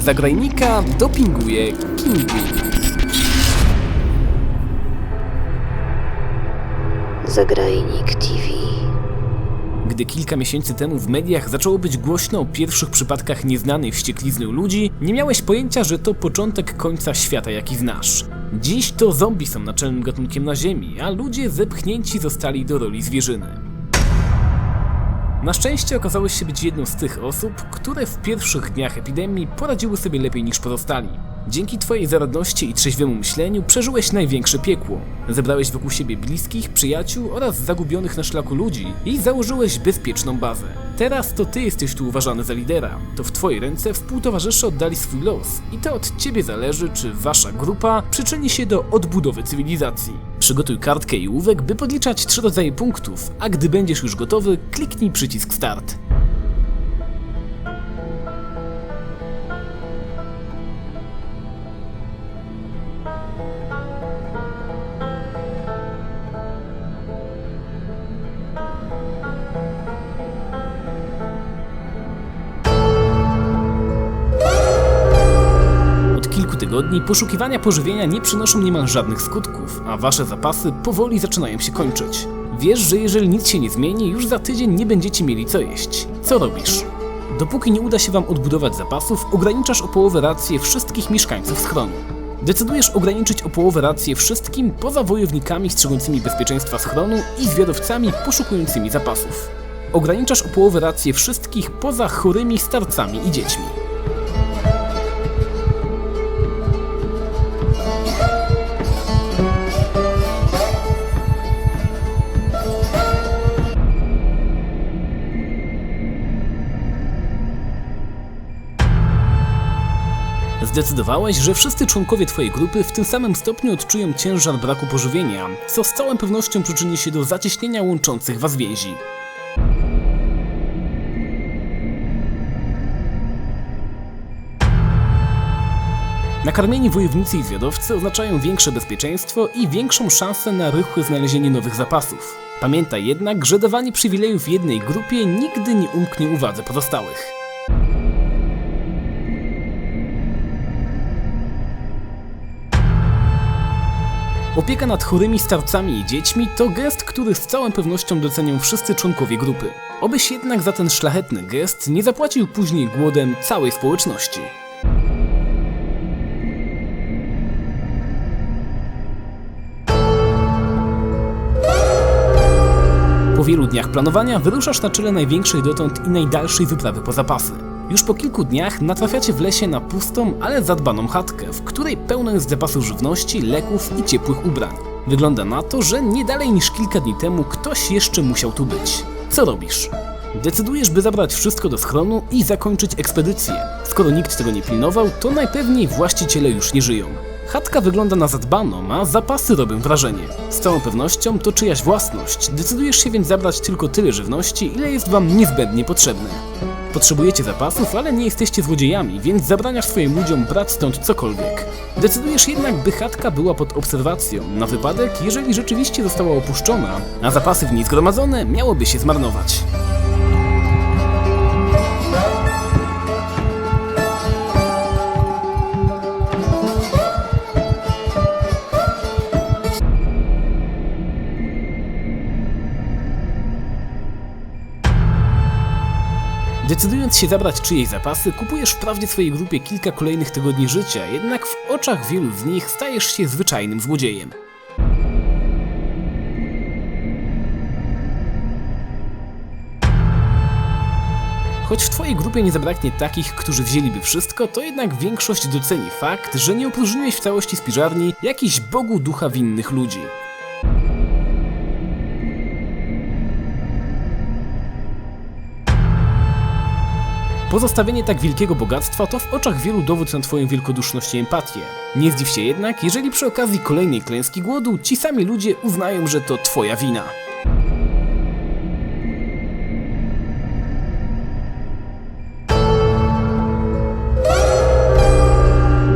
Zagrajnika dopinguje Kingpin. Zagrajnik TV. Gdy kilka miesięcy temu w mediach zaczęło być głośno o pierwszych przypadkach nieznanej wścieklizny u ludzi, nie miałeś pojęcia, że to początek końca świata, jaki znasz. Dziś to zombie są naczelnym gatunkiem na Ziemi, a ludzie zepchnięci zostali do roli zwierzyny. Na szczęście okazałeś się być jedną z tych osób, które w pierwszych dniach epidemii poradziły sobie lepiej niż pozostali. Dzięki twojej zaradności i trzeźwemu myśleniu przeżyłeś największe piekło. Zebrałeś wokół siebie bliskich, przyjaciół oraz zagubionych na szlaku ludzi i założyłeś bezpieczną bazę. Teraz to ty jesteś tu uważany za lidera. To w twojej ręce współtowarzysze oddali swój los i to od ciebie zależy, czy wasza grupa przyczyni się do odbudowy cywilizacji. Przygotuj kartkę i ołówek, by podliczać trzy rodzaje punktów, a gdy będziesz już gotowy, kliknij przycisk start. Tygodni poszukiwania pożywienia nie przynoszą niemal żadnych skutków, a wasze zapasy powoli zaczynają się kończyć. Wiesz, że jeżeli nic się nie zmieni, już za tydzień nie będziecie mieli co jeść. Co robisz? Dopóki nie uda się wam odbudować zapasów, ograniczasz o połowę rację wszystkich mieszkańców schronu. Decydujesz ograniczyć o połowę rację wszystkim poza wojownikami strzegącymi bezpieczeństwa schronu i zwiadowcami poszukującymi zapasów. Ograniczasz o połowę rację wszystkich poza chorymi starcami i dziećmi. Zdecydowałeś, że wszyscy członkowie Twojej grupy w tym samym stopniu odczują ciężar braku pożywienia, co z całą pewnością przyczyni się do zacieśnienia łączących Was więzi. Nakarmieni wojownicy i zwiadowcy oznaczają większe bezpieczeństwo i większą szansę na rychłe znalezienie nowych zapasów. Pamiętaj jednak, że dawanie przywilejów jednej grupie nigdy nie umknie uwadze pozostałych. Opieka nad chorymi starcami i dziećmi to gest, który z całą pewnością docenią wszyscy członkowie grupy. Obyś jednak za ten szlachetny gest nie zapłacił później głodem całej społeczności. Po wielu dniach planowania wyruszasz na czele największej dotąd i najdalszej wyprawy po zapasy. Już po kilku dniach natrafiacie w lesie na pustą, ale zadbaną chatkę, w której pełno jest zapasów żywności, leków i ciepłych ubrań. Wygląda na to, że nie dalej niż kilka dni temu ktoś jeszcze musiał tu być. Co robisz? Decydujesz, by zabrać wszystko do schronu i zakończyć ekspedycję. Skoro nikt tego nie pilnował, to najpewniej właściciele już nie żyją. Chatka wygląda na zadbaną, a zapasy robią wrażenie. Z całą pewnością to czyjaś własność. Decydujesz się więc zabrać tylko tyle żywności, ile jest wam niezbędnie potrzebne. Potrzebujecie zapasów, ale nie jesteście złodziejami, więc zabraniasz swoim ludziom brać stąd cokolwiek. Decydujesz jednak, by chatka była pod obserwacją, na wypadek, jeżeli rzeczywiście została opuszczona, a zapasy w niej zgromadzone miałoby się zmarnować. Decydując się zabrać czyjeś zapasy, kupujesz wprawdzie swojej grupie kilka kolejnych tygodni życia, jednak w oczach wielu z nich stajesz się zwyczajnym złodziejem. Choć w twojej grupie nie zabraknie takich, którzy wzięliby wszystko, to jednak większość doceni fakt, że nie opróżniłeś w całości spiżarni jakiś bogu ducha winnych ludzi. Pozostawienie tak wielkiego bogactwa to w oczach wielu dowód na twoją wielkoduszność i empatię. Nie zdziw się jednak, jeżeli przy okazji kolejnej klęski głodu ci sami ludzie uznają, że to twoja wina.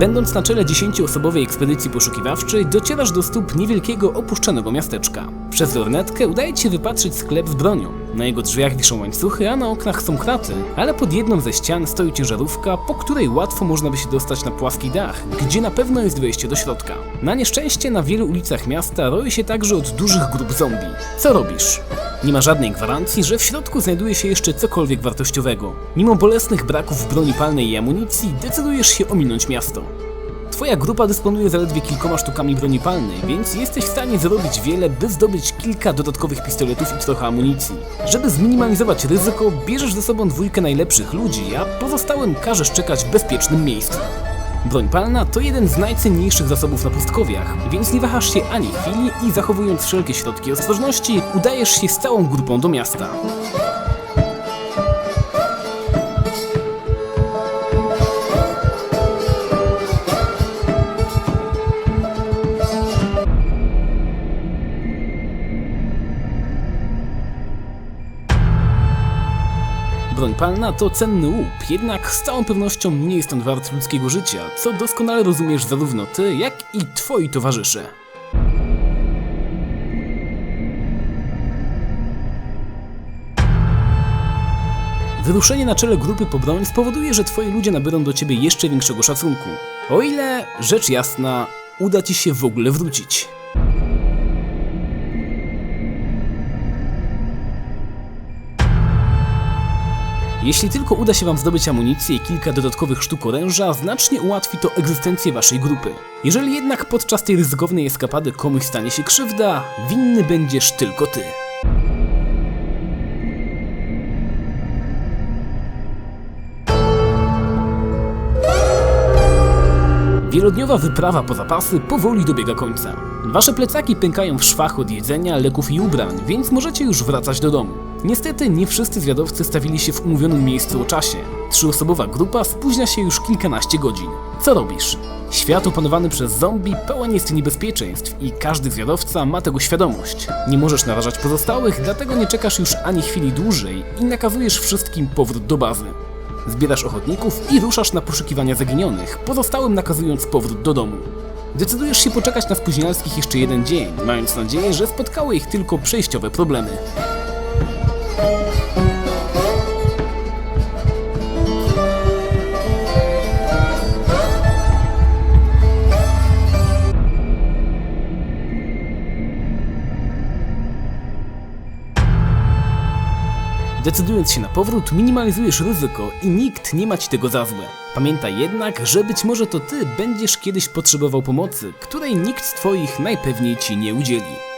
Będąc na czele 10-osobowej ekspedycji poszukiwawczej, docierasz do stóp niewielkiego opuszczonego miasteczka. Przez lornetkę udaje ci się wypatrzyć sklep z bronią. Na jego drzwiach wiszą łańcuchy, a na oknach są kraty, ale pod jedną ze ścian stoi ciężarówka, po której łatwo można by się dostać na płaski dach, gdzie na pewno jest wejście do środka. Na nieszczęście na wielu ulicach miasta roi się także od dużych grup zombie. Co robisz? Nie ma żadnej gwarancji, że w środku znajduje się jeszcze cokolwiek wartościowego. Mimo bolesnych braków broni palnej i amunicji, decydujesz się ominąć miasto. Twoja grupa dysponuje zaledwie kilkoma sztukami broni palnej, więc jesteś w stanie zrobić wiele, by zdobyć kilka dodatkowych pistoletów i trochę amunicji. Żeby zminimalizować ryzyko, bierzesz ze sobą dwójkę najlepszych ludzi, a pozostałym każesz czekać w bezpiecznym miejscu. Broń palna to jeden z najcenniejszych zasobów na pustkowiach, więc nie wahasz się ani chwili i zachowując wszelkie środki ostrożności, udajesz się z całą grupą do miasta. Broń palna to cenny łup, jednak z całą pewnością nie jest on wart ludzkiego życia, co doskonale rozumiesz zarówno ty, jak i twoi towarzysze. Wyruszenie na czele grupy po broń spowoduje, że twoi ludzie nabiorą do ciebie jeszcze większego szacunku. O ile, rzecz jasna, uda ci się w ogóle wrócić. Jeśli tylko uda się wam zdobyć amunicję i kilka dodatkowych sztuk oręża, znacznie ułatwi to egzystencję waszej grupy. Jeżeli jednak podczas tej ryzykownej eskapady komuś stanie się krzywda, winny będziesz tylko ty. Wielodniowa wyprawa po zapasy powoli dobiega końca. Wasze plecaki pękają w szwach od jedzenia, leków i ubrań, więc możecie już wracać do domu. Niestety nie wszyscy zwiadowcy stawili się w umówionym miejscu o czasie. Trzyosobowa grupa spóźnia się już kilkanaście godzin. Co robisz? Świat opanowany przez zombie pełen jest niebezpieczeństw i każdy zwiadowca ma tego świadomość. Nie możesz narażać pozostałych, dlatego nie czekasz już ani chwili dłużej i nakazujesz wszystkim powrót do bazy. Zbierasz ochotników i ruszasz na poszukiwania zaginionych, pozostałym nakazując powrót do domu. Decydujesz się poczekać na spóźnialskich jeszcze jeden dzień, mając nadzieję, że spotkały ich tylko przejściowe problemy. Decydując się na powrót, minimalizujesz ryzyko i nikt nie ma ci tego za złe. Pamiętaj jednak, że być może to ty będziesz kiedyś potrzebował pomocy, której nikt z twoich najpewniej ci nie udzieli.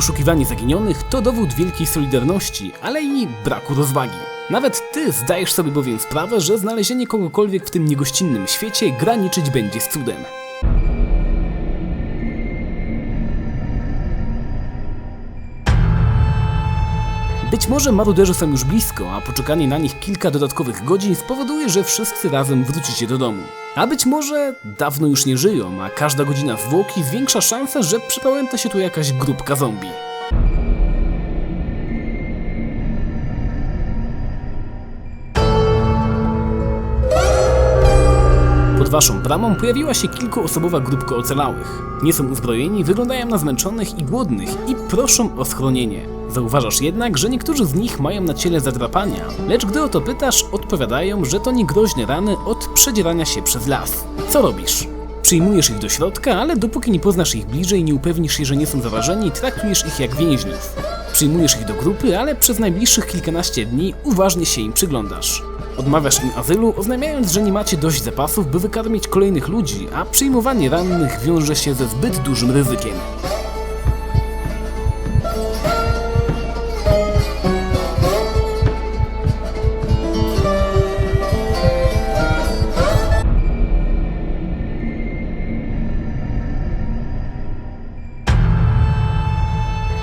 Poszukiwanie zaginionych to dowód wielkiej solidarności, ale i braku rozwagi. Nawet ty zdajesz sobie bowiem sprawę, że znalezienie kogokolwiek w tym niegościnnym świecie graniczyć będzie z cudem. Może maruderzy są już blisko, a poczekanie na nich kilka dodatkowych godzin spowoduje, że wszyscy razem wrócicie do domu. A być może dawno już nie żyją, a każda godzina zwłoki zwiększa szansę, że przypałęta się tu jakaś grupka zombie. Waszą bramą pojawiła się kilkuosobowa grupka ocalałych. Nie są uzbrojeni, wyglądają na zmęczonych i głodnych i proszą o schronienie. Zauważasz jednak, że niektórzy z nich mają na ciele zadrapania, lecz gdy o to pytasz, odpowiadają, że to niegroźne rany od przedzierania się przez las. Co robisz? Przyjmujesz ich do środka, ale dopóki nie poznasz ich bliżej nie upewnisz się, że nie są zarażeni, traktujesz ich jak więźniów. Przyjmujesz ich do grupy, ale przez najbliższych kilkanaście dni uważnie się im przyglądasz. Odmawiasz im azylu, oznajmiając, że nie macie dość zapasów, by wykarmić kolejnych ludzi, a przyjmowanie rannych wiąże się ze zbyt dużym ryzykiem.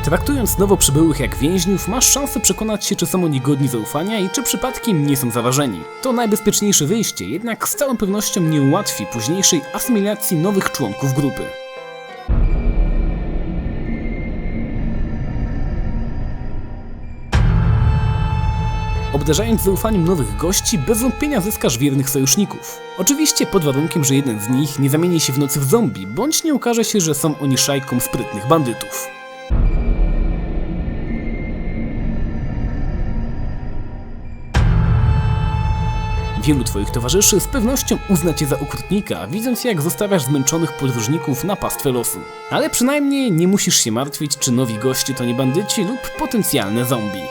Traktując nowo przybyłych jak więźniów, masz szansę przekonać się, czy są oni godni zaufania i czy przypadkiem nie są zarażeni. To najbezpieczniejsze wyjście, jednak z całą pewnością nie ułatwi późniejszej asymilacji nowych członków grupy. obdarzając zaufaniem nowych gości, bez wątpienia zyskasz wiernych sojuszników. Oczywiście pod warunkiem, że jeden z nich nie zamieni się w nocy w zombie, bądź nie okaże się, że są oni szajką sprytnych bandytów. Wielu twoich towarzyszy z pewnością uzna cię za okrutnika, widząc jak zostawiasz zmęczonych podróżników na pastwę losu. Ale przynajmniej nie musisz się martwić, czy nowi goście to nie bandyci lub potencjalne zombie.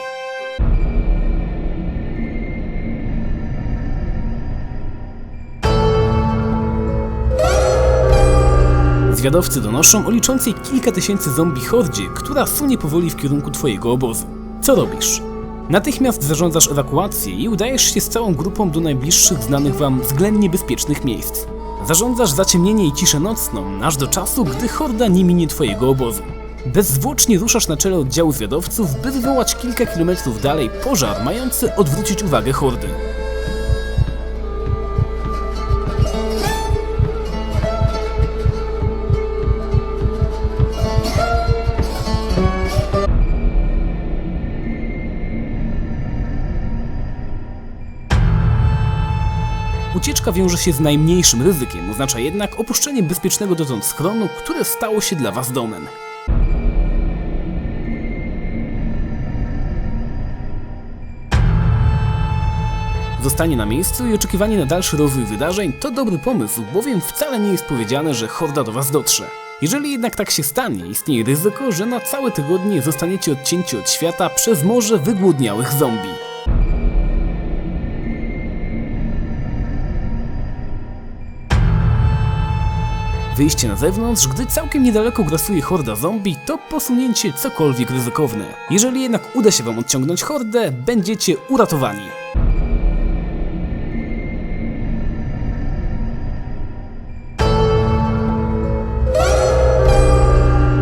Zwiadowcy donoszą o liczącej kilka tysięcy zombie hordzie, która sunie powoli w kierunku twojego obozu. Co robisz? Natychmiast zarządzasz ewakuację i udajesz się z całą grupą do najbliższych znanych wam względnie bezpiecznych miejsc. Zarządzasz zaciemnienie i ciszę nocną, aż do czasu, gdy horda nie minie twojego obozu. Bezzwłocznie ruszasz na czele oddziału zwiadowców, by wywołać kilka kilometrów dalej pożar mający odwrócić uwagę hordy. Wiąże się z najmniejszym ryzykiem, oznacza jednak opuszczenie bezpiecznego dotąd schronu, które stało się dla was domem. Zostanie na miejscu i oczekiwanie na dalszy rozwój wydarzeń to dobry pomysł, bowiem wcale nie jest powiedziane, że horda do was dotrze. Jeżeli jednak tak się stanie, istnieje ryzyko, że na całe tygodnie zostaniecie odcięci od świata przez morze wygłodniałych zombie. Wyjście na zewnątrz, gdy całkiem niedaleko grasuje horda zombie, to posunięcie cokolwiek ryzykowne. Jeżeli jednak uda się wam odciągnąć hordę, będziecie uratowani.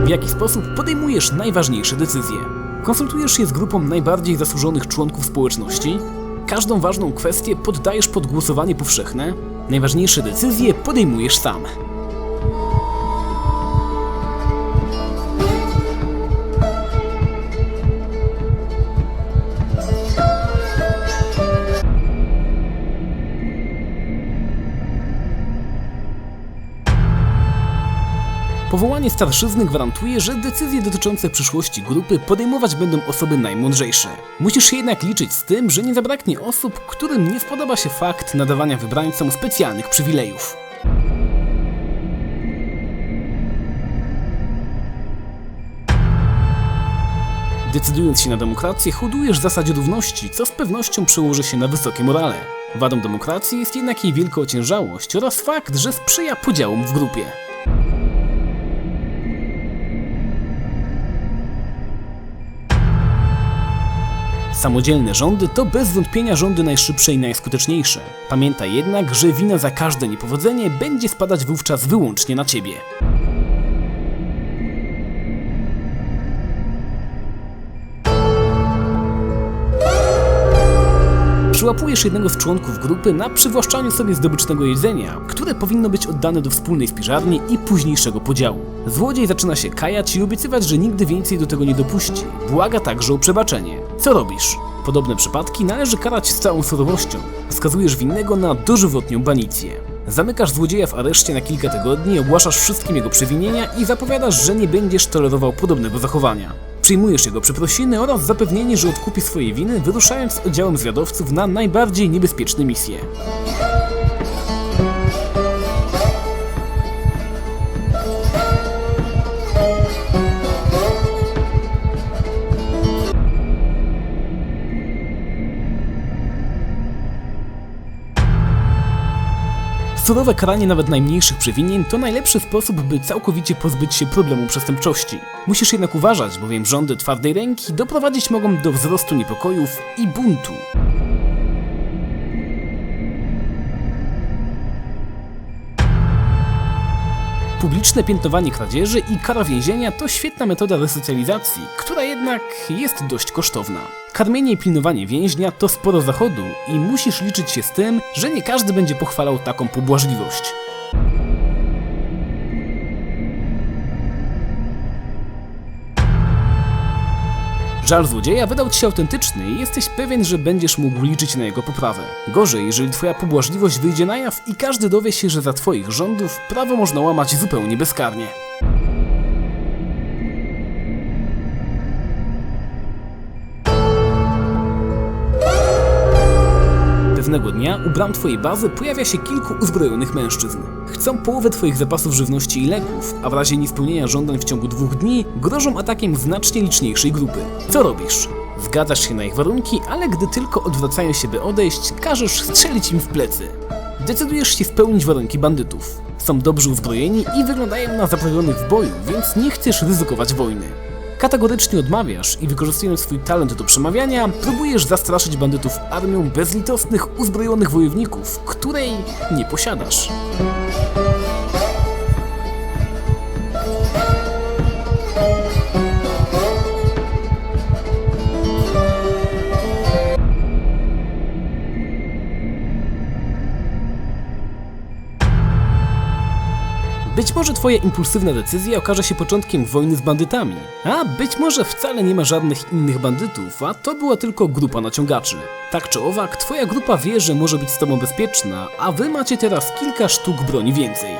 W jaki sposób podejmujesz najważniejsze decyzje? Konsultujesz się z grupą najbardziej zasłużonych członków społeczności? Każdą ważną kwestię poddajesz pod głosowanie powszechne? Najważniejsze decyzje podejmujesz sam. Powołanie starszyzny gwarantuje, że decyzje dotyczące przyszłości grupy podejmować będą osoby najmądrzejsze. Musisz jednak liczyć z tym, że nie zabraknie osób, którym nie spodoba się fakt nadawania wybrańcom specjalnych przywilejów. Decydując się na demokrację, hodujesz zasadzie równości, co z pewnością przełoży się na wysokie morale. Wadą demokracji jest jednak jej wielka ociężałość oraz fakt, że sprzyja podziałom w grupie. Samodzielne rządy to bez wątpienia rządy najszybsze i najskuteczniejsze. Pamiętaj jednak, że wina za każde niepowodzenie będzie spadać wówczas wyłącznie na ciebie. Przyłapujesz jednego z członków grupy na przywłaszczaniu sobie zdobycznego jedzenia, które powinno być oddane do wspólnej spiżarni i późniejszego podziału. Złodziej zaczyna się kajać i obiecywać, że nigdy więcej do tego nie dopuści. Błaga także o przebaczenie. Co robisz? Podobne przypadki należy karać z całą surowością. Skazujesz winnego na dożywotnią banicję. Zamykasz złodzieja w areszcie na kilka tygodni, ogłaszasz wszystkim jego przewinienia i zapowiadasz, że nie będziesz tolerował podobnego zachowania. Przyjmujesz jego przeprosiny oraz zapewnienie, że odkupi swoje winy, wyruszając z oddziałem zwiadowców na najbardziej niebezpieczne misje. Surowe karanie nawet najmniejszych przewinień to najlepszy sposób, by całkowicie pozbyć się problemu przestępczości. Musisz jednak uważać, bowiem rządy twardej ręki doprowadzić mogą do wzrostu niepokojów i buntu. Publiczne piętnowanie kradzieży i kara więzienia to świetna metoda resocjalizacji, która jednak jest dość kosztowna. Karmienie i pilnowanie więźnia to sporo zachodu i musisz liczyć się z tym, że nie każdy będzie pochwalał taką pobłażliwość. Żal złodzieja wydał ci się autentyczny i jesteś pewien, że będziesz mógł liczyć na jego poprawę. Gorzej, jeżeli twoja pobłażliwość wyjdzie na jaw i każdy dowie się, że za twoich rządów prawo można łamać zupełnie bezkarnie. Pewnego dnia u bram twojej bazy pojawia się kilku uzbrojonych mężczyzn. Chcą połowę twoich zapasów żywności i leków, a w razie niespełnienia żądań w ciągu dwóch dni grożą atakiem znacznie liczniejszej grupy. Co robisz? Zgadzasz się na ich warunki, ale gdy tylko odwracają się by odejść, każesz strzelić im w plecy. Decydujesz się spełnić warunki bandytów. Są dobrze uzbrojeni i wyglądają na zaprawionych w boju, więc nie chcesz ryzykować wojny. Kategorycznie odmawiasz i wykorzystując swój talent do przemawiania, próbujesz zastraszyć bandytów armią bezlitosnych, uzbrojonych wojowników, której nie posiadasz. Być może twoja impulsywna decyzja okaże się początkiem wojny z bandytami, a być może wcale nie ma żadnych innych bandytów, a to była tylko grupa naciągaczy. Tak czy owak, twoja grupa wie, że może być z tobą bezpieczna, a wy macie teraz kilka sztuk broni więcej.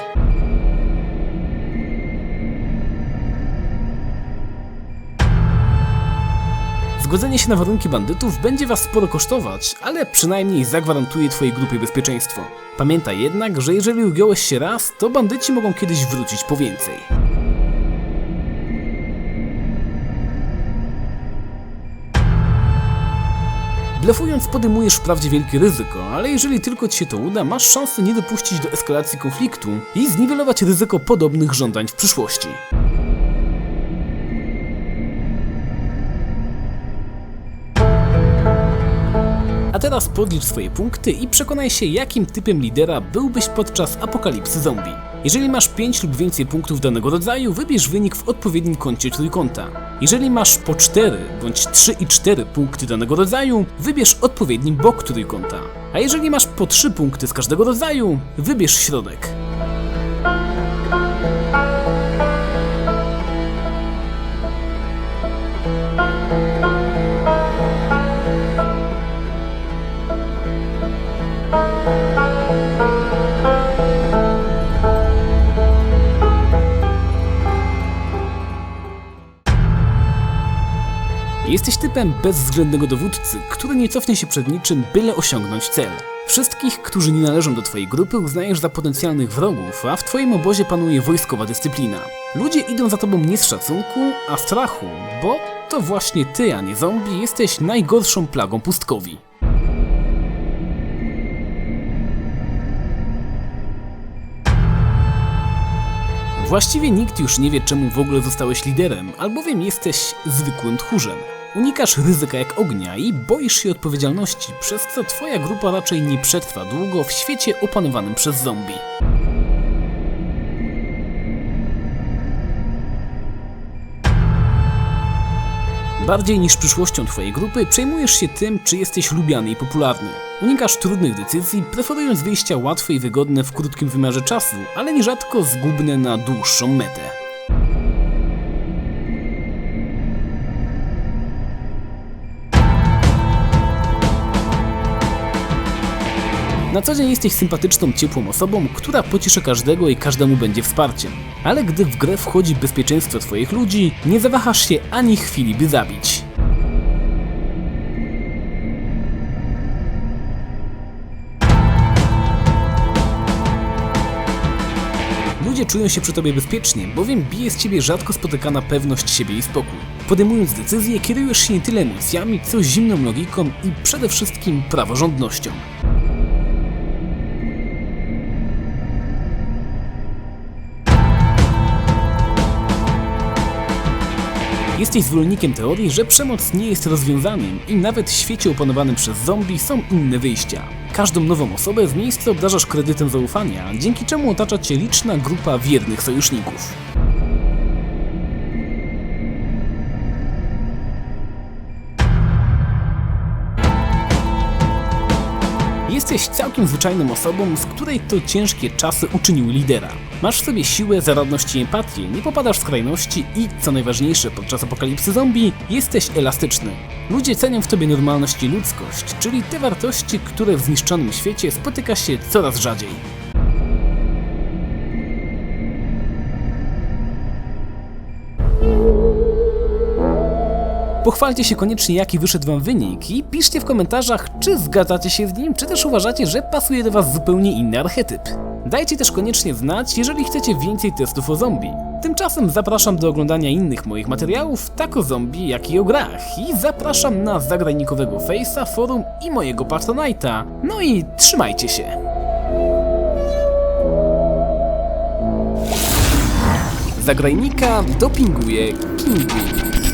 Zgodzenie się na warunki bandytów będzie was sporo kosztować, ale przynajmniej zagwarantuje twojej grupie bezpieczeństwo. Pamiętaj jednak, że jeżeli ugiąłeś się raz, to bandyci mogą kiedyś wrócić po więcej. Blefując podejmujesz wprawdzie wielkie ryzyko, ale jeżeli tylko ci się to uda, masz szansę nie dopuścić do eskalacji konfliktu i zniwelować ryzyko podobnych żądań w przyszłości. A teraz podlicz swoje punkty i przekonaj się, jakim typem lidera byłbyś podczas apokalipsy zombie. Jeżeli masz 5 lub więcej punktów danego rodzaju, wybierz wynik w odpowiednim kącie trójkąta. Jeżeli masz po 4 bądź 3 i 4 punkty danego rodzaju, wybierz odpowiedni bok trójkąta. A jeżeli masz po 3 punkty z każdego rodzaju, wybierz środek. Typem bezwzględnego dowódcy, który nie cofnie się przed niczym, byle osiągnąć cel. Wszystkich, którzy nie należą do twojej grupy, uznajesz za potencjalnych wrogów, a w twoim obozie panuje wojskowa dyscyplina. Ludzie idą za tobą nie z szacunku, a strachu, bo to właśnie ty, a nie zombie, jesteś najgorszą plagą pustkowi. Właściwie nikt już nie wie, czemu w ogóle zostałeś liderem, albowiem jesteś zwykłym tchórzem. Unikasz ryzyka jak ognia i boisz się odpowiedzialności, przez co twoja grupa raczej nie przetrwa długo w świecie opanowanym przez zombie. Bardziej niż przyszłością twojej grupy przejmujesz się tym, czy jesteś lubiany i popularny. Unikasz trudnych decyzji, preferując wyjścia łatwe i wygodne w krótkim wymiarze czasu, ale nierzadko zgubne na dłuższą metę. Na co dzień jesteś sympatyczną, ciepłą osobą, która pocieszy każdego i każdemu będzie wsparciem. Ale gdy w grę wchodzi bezpieczeństwo twoich ludzi, nie zawahasz się ani chwili, by zabić. Ludzie czują się przy tobie bezpiecznie, bowiem bije z ciebie rzadko spotykana pewność siebie i spokój. Podejmując decyzje, kierujesz się nie tyle emocjami, co zimną logiką i przede wszystkim praworządnością. Jesteś zwolennikiem teorii, że przemoc nie jest rozwiązaniem i nawet w świecie opanowanym przez zombie są inne wyjścia. Każdą nową osobę w miejscu obdarzasz kredytem zaufania, dzięki czemu otacza cię liczna grupa wiernych sojuszników. Jesteś całkiem zwyczajną osobą, z której to ciężkie czasy uczyniły lidera. Masz w sobie siłę, zaradność i empatię, nie popadasz w skrajności i, co najważniejsze podczas apokalipsy zombie, jesteś elastyczny. Ludzie cenią w tobie normalność i ludzkość, czyli te wartości, które w zniszczonym świecie spotyka się coraz rzadziej. Pochwalcie się koniecznie jaki wyszedł wam wynik i piszcie w komentarzach, czy zgadzacie się z nim, czy też uważacie, że pasuje do was zupełnie inny archetyp. Dajcie też koniecznie znać, jeżeli chcecie więcej testów o zombie. Tymczasem zapraszam do oglądania innych moich materiałów, tak o zombie, jak i o grach. I zapraszam na zagranikowego Face'a, forum i mojego Patronite'a. No i trzymajcie się! Zagrajnika dopinguje Kinguin.